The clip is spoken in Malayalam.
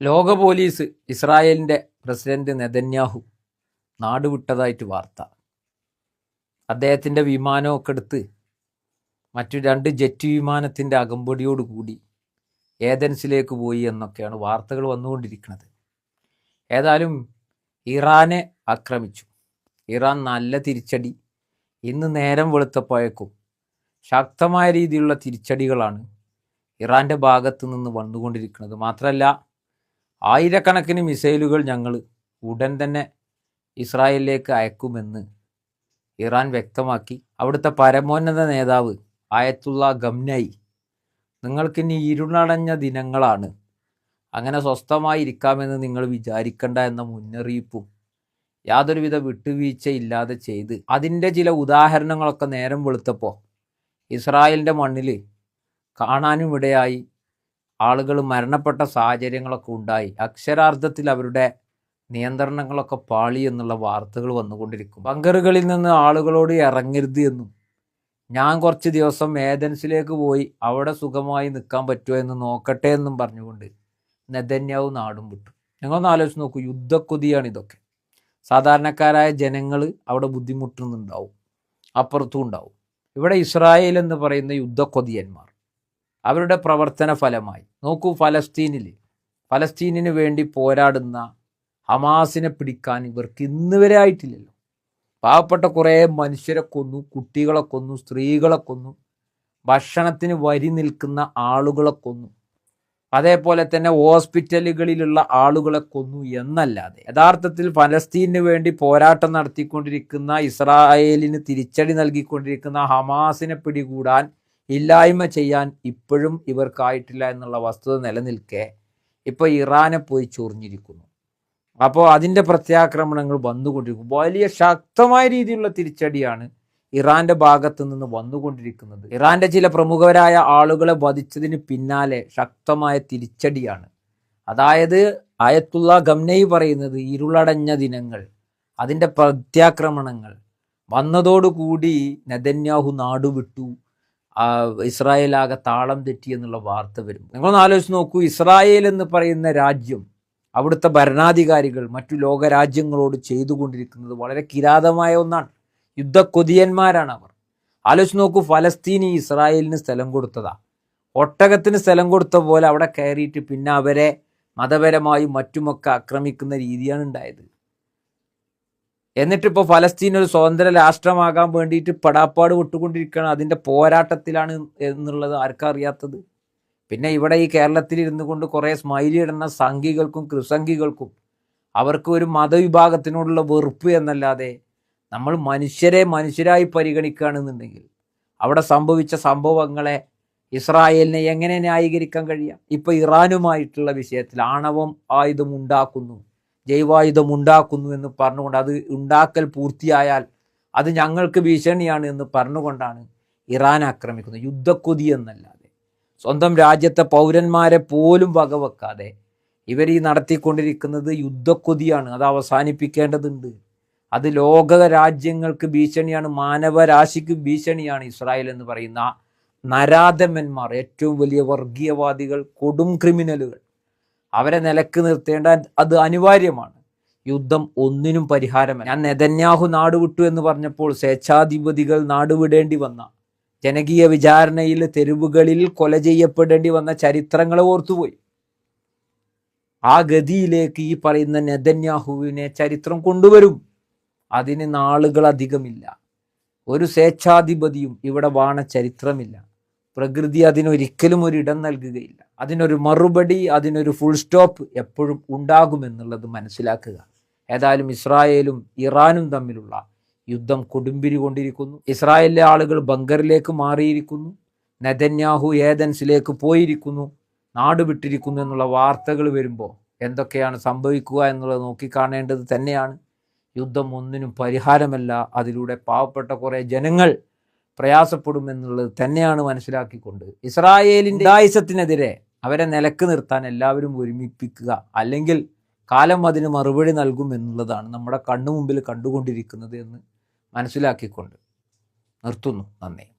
ലോക പോലീസ് ഇസ്രായേലിന്റെ പ്രസിഡന്റ് നെതന്യാഹു നാടുവിട്ടതായിട്ട് വാർത്ത. അദ്ദേഹത്തിന്റെ വിമാനമൊക്കെ എടുത്ത് മറ്റു രണ്ട് ജെറ്റ് വിമാനത്തിന്റെ അകമ്പടിയോടുകൂടി ഏതൻസിലേക്ക് പോയി എന്നൊക്കെയാണ് വാർത്തകൾ വന്നുകൊണ്ടിരിക്കുന്നത്. ഏതായാലും ഇറാനെ ആക്രമിച്ചു. ഇറാൻ നല്ല തിരിച്ചടി. ഇന്ന് നേരം വെളുത്തപ്പോഴേക്കും ശക്തമായ രീതിയിലുള്ള തിരിച്ചടികളാണ് ഇറാന്റെ ഭാഗത്ത് നിന്ന് വന്നുകൊണ്ടിരിക്കുന്നത്. മാത്രമല്ല ആയിരക്കണക്കിന് മിസൈലുകൾ ഞങ്ങൾ ഉടൻ തന്നെ ഇസ്രായേലിലേക്ക് അയക്കുമെന്ന് ഇറാൻ വ്യക്തമാക്കി. അവിടുത്തെ പരമോന്നത നേതാവ് ആയത്തുള്ള ഗംനായി നിങ്ങൾക്കിനി ഇരുളടഞ്ഞ ദിനങ്ങളാണ്. അങ്ങനെ സ്വസ്ഥമായി ഇരിക്കാമെന്ന് നിങ്ങൾ വിചാരിക്കണ്ട എന്ന മുന്നറിയിപ്പും യാതൊരുവിധ വിട്ടുവീഴ്ച ഇല്ലാതെ ചെയ്ത് അതിന്റെ ചില ഉദാഹരണങ്ങളൊക്കെ നേരം വെളുത്തപ്പോൾ ഇസ്രായേലിന്റെ മണ്ണിൽ കാണാനും ഇടയായി ആളുകൾ മരണപ്പെട്ട സാഹചര്യങ്ങളൊക്കെ ഉണ്ടായി. അക്ഷരാർത്ഥത്തിൽ അവരുടെ നിയന്ത്രണങ്ങളൊക്കെ പാളി എന്നുള്ള വാർത്തകൾ വന്നുകൊണ്ടിരിക്കും. ബങ്കറുകളിൽ നിന്ന് ആളുകളോട് ഇറങ്ങരുത് എന്നും ഞാൻ കുറച്ച് ദിവസം ഏതൻസിലേക്ക് പോയി അവിടെ സുഖമായി നിൽക്കാൻ പറ്റുമോ എന്ന് നോക്കട്ടെ എന്നും പറഞ്ഞുകൊണ്ട് നെതന്യാവ് നാടും വിട്ടു. ഞങ്ങളൊന്ന് ആലോചിച്ച് നോക്കൂ യുദ്ധക്കൊതിയാണ് ഇതൊക്കെ. സാധാരണക്കാരായ ജനങ്ങൾ അവിടെ ബുദ്ധിമുട്ടുന്നുണ്ടാവും അപ്പുറത്തും ഉണ്ടാവും. ഇവിടെ ഇസ്രായേൽ എന്ന് പറയുന്ന യുദ്ധക്കൊതിയന്മാർ. അവരുടെ പ്രവർത്തന ഫലമായി. നോക്കൂ ഫലസ്തീനിൽ ഫലസ്തീനിന് വേണ്ടി പോരാടുന്ന ഹമാസിനെ പിടിക്കാൻ ഇവർക്ക് ഇന്ന് വരെ ആയിട്ടില്ലല്ലോ. പാവപ്പെട്ട കുറേ മനുഷ്യരെ കൊന്നു കുട്ടികളെ കൊന്നു സ്ത്രീകളെ കൊന്നു ഭക്ഷണത്തിന് വരി നിൽക്കുന്ന ആളുകളെ കൊന്നു. അതേപോലെ തന്നെ ഹോസ്പിറ്റലുകളിലുള്ള ആളുകളെ കൊന്നു എന്നല്ലാതെ. യഥാർത്ഥത്തിൽ ഫലസ്തീനു വേണ്ടി പോരാട്ടം നടത്തിക്കൊണ്ടിരിക്കുന്ന ഇസ്രായേലിന് തിരിച്ചടി നൽകിക്കൊണ്ടിരിക്കുന്ന ഹമാസിനെ പിടികൂടാൻ ഇല്ലായ്മ ചെയ്യാൻ ഇപ്പോഴും ഇവർക്കായിട്ടില്ല എന്നുള്ള വസ്തുത നിലനിൽക്കെ ഇപ്പോൾ ഇറാനെ പോയി ചൊറിഞ്ഞിരിക്കുന്നു. അപ്പോൾ അതിന്റെ പ്രത്യാക്രമണങ്ങൾ വന്നുകൊണ്ടിരിക്കും വലിയ ശക്തമായ രീതിയിലുള്ള തിരിച്ചടിയാണ് ഇറാന്റെ ഭാഗത്തു നിന്ന് വന്നുകൊണ്ടിരിക്കുന്നത്. ഇറാന്റെ ചില പ്രമുഖരായ ആളുകളെ വധിച്ചതിന് പിന്നാലെ ശക്തമായ തിരിച്ചടിയാണ്. അതായത് അയത്തുള്ള ഗംനൈ പറയുന്നത് ഇരുളടഞ്ഞ ദിനങ്ങൾ അതിന്റെ പ്രത്യാക്രമണങ്ങൾ വന്നതോടുകൂടി നെതന്യാഹു നാടുവിട്ടു. ഇസ്രായേലാകെ താളം തെറ്റി എന്നുള്ള വാർത്ത വരും. നിങ്ങളൊന്ന് ആലോചിച്ച് നോക്കൂ ഇസ്രായേൽ എന്ന് പറയുന്ന രാജ്യം അവിടുത്തെ ഭരണാധികാരികൾ മറ്റു ലോകരാജ്യങ്ങളോട് ചെയ്തുകൊണ്ടിരിക്കുന്നത് വളരെ കിരാതമായ ഒന്നാണ്. യുദ്ധക്കൊതിയന്മാരാണ് അവർ. ആലോചിച്ച് നോക്കൂ ഫലസ്തീനി ഇസ്രായേലിന് സ്ഥലം കൊടുത്തതാ. ഒട്ടകത്തിന് സ്ഥലം കൊടുത്ത പോലെ അവിടെ കയറിയിട്ട് പിന്നെ അവരെ മതപരമായും മറ്റുമൊക്കെ ആക്രമിക്കുന്ന രീതിയാണ് ഉണ്ടായത്. എന്നിട്ടിപ്പോൾ ഫലസ്തീൻ ഒരു സ്വതന്ത്ര രാഷ്ട്രമാകാൻ വേണ്ടിയിട്ട് പടാപ്പാട് വിട്ടുകൊണ്ടിരിക്കുകയാണ്. അതിന്റെ പോരാട്ടത്തിലാണ് എന്നുള്ളത് ആർക്കാ അറിയാത്തത്. പിന്നെ ഇവിടെ ഈ കേരളത്തിൽ ഇരുന്നു കൊണ്ട് കുറേ സ്മൈലി ഇടുന്ന സംഘികൾക്കും കൃസംഘികൾക്കും അവർക്ക് ഒരു മതവിഭാഗത്തിനോടുള്ള വെറുപ്പ് എന്നല്ലാതെ നമ്മൾ മനുഷ്യരെ മനുഷ്യരായി പരിഗണിക്കുകയാണെന്നുണ്ടെങ്കിൽ അവിടെ സംഭവിച്ച സംഭവങ്ങളെ ഇസ്രായേലിനെ എങ്ങനെ ന്യായീകരിക്കാൻ കഴിയാം? ഇപ്പൊ ഇറാനുമായിട്ടുള്ള വിഷയത്തിൽ ആണവം ആയുധം ഉണ്ടാക്കുന്നു. ജൈവായുധം ഉണ്ടാക്കുന്നു എന്ന് പറഞ്ഞുകൊണ്ട് അത് ഉണ്ടാക്കൽ പൂർത്തിയായാൽ അത് ഞങ്ങൾക്ക് ഭീഷണിയാണ് എന്ന് പറഞ്ഞുകൊണ്ടാണ് ഇറാൻ ആക്രമിക്കുന്നത്. യുദ്ധക്കൊതി എന്നല്ലാതെ. സ്വന്തം രാജ്യത്തെ പൗരന്മാരെ പോലും വകവെക്കാതെ ഇവർ ഈ നടത്തിക്കൊണ്ടിരിക്കുന്നത് യുദ്ധക്കൊതിയാണ്. അത് അവസാനിപ്പിക്കേണ്ടതുണ്ട്. അത് ലോക രാജ്യങ്ങൾക്ക് ഭീഷണിയാണ്. മാനവരാശിക്ക് ഭീഷണിയാണ് ഇസ്രായേൽ എന്ന് പറയുന്ന നരാധമന്മാർ ഏറ്റവും വലിയ വർഗീയവാദികൾ കൊടും ക്രിമിനലുകൾ. അവരെ നിലയ്ക്ക് നിർത്തേണ്ട അത് അനിവാര്യമാണ്. യുദ്ധം ഒന്നിനും പരിഹാരമല്ല. ഞാൻ നെതന്യാഹു നാടുവിട്ടു എന്ന് പറഞ്ഞപ്പോൾ സ്വേച്ഛാധിപതികൾ നാടുവിടേണ്ടി വന്ന ജനകീയ വിചാരണയിൽ തെരുവുകളിൽ കൊല ചെയ്യപ്പെടേണ്ടി വന്ന ചരിത്രങ്ങളെ ഓർത്തുപോയി. ആ ഗതിയിലേക്ക് ഈ പറയുന്ന നെതന്യാഹുവിനെ ചരിത്രം കൊണ്ടുവരും. അതിന് നാളുകൾ അധികമില്ല ഒരു സ്വേച്ഛാധിപതിയും ഇവിടെ വാണ ചരിത്രമില്ല. പ്രകൃതി അതിനൊരിക്കലും ഒരു ഇടം നൽകുകയില്ല. അതിനൊരു മറുപടി അതിനൊരു ഫുൾ സ്റ്റോപ്പ് എപ്പോഴും ഉണ്ടാകുമെന്നുള്ളത് മനസ്സിലാക്കുക. ഏതായാലും ഇസ്രായേലും ഇറാനും തമ്മിലുള്ള യുദ്ധം കൊടുമ്പിരി കൊണ്ടിരിക്കുന്നു. ഇസ്രായേലിലെ ആളുകൾ ബങ്കറിലേക്ക് മാറിയിരിക്കുന്നു. നെതന്യാഹു ഏതൻസിലേക്ക് പോയിരിക്കുന്നു. നാട് വിട്ടിരിക്കുന്നു എന്നുള്ള വാർത്തകൾ വരുമ്പോൾ എന്തൊക്കെയാണ് സംഭവിക്കുക എന്നുള്ളത് നോക്കിക്കാണേണ്ടത് തന്നെയാണ്. യുദ്ധം ഒന്നിനും പരിഹാരമല്ല. അതിലൂടെ പാവപ്പെട്ട കുറേ ജനങ്ങൾ പ്രയാസപ്പെടുമെന്നുള്ളത് തന്നെയാണ് മനസ്സിലാക്കിക്കൊണ്ട് ഇസ്രായേലിന്റെ ആയുസത്തിനെതിരെ അവരെ നിലയ്ക്ക് നിർത്താൻ എല്ലാവരും ഒരുമിപ്പിക്കുക അല്ലെങ്കിൽ കാലം അതിന് മറുപടി നൽകും എന്നുള്ളതാണ് നമ്മുടെ കണ്ണു മുമ്പിൽ കണ്ടുകൊണ്ടിരിക്കുന്നത് എന്ന് മനസ്സിലാക്കിക്കൊണ്ട് നിർത്തുന്നു. നന്ദി.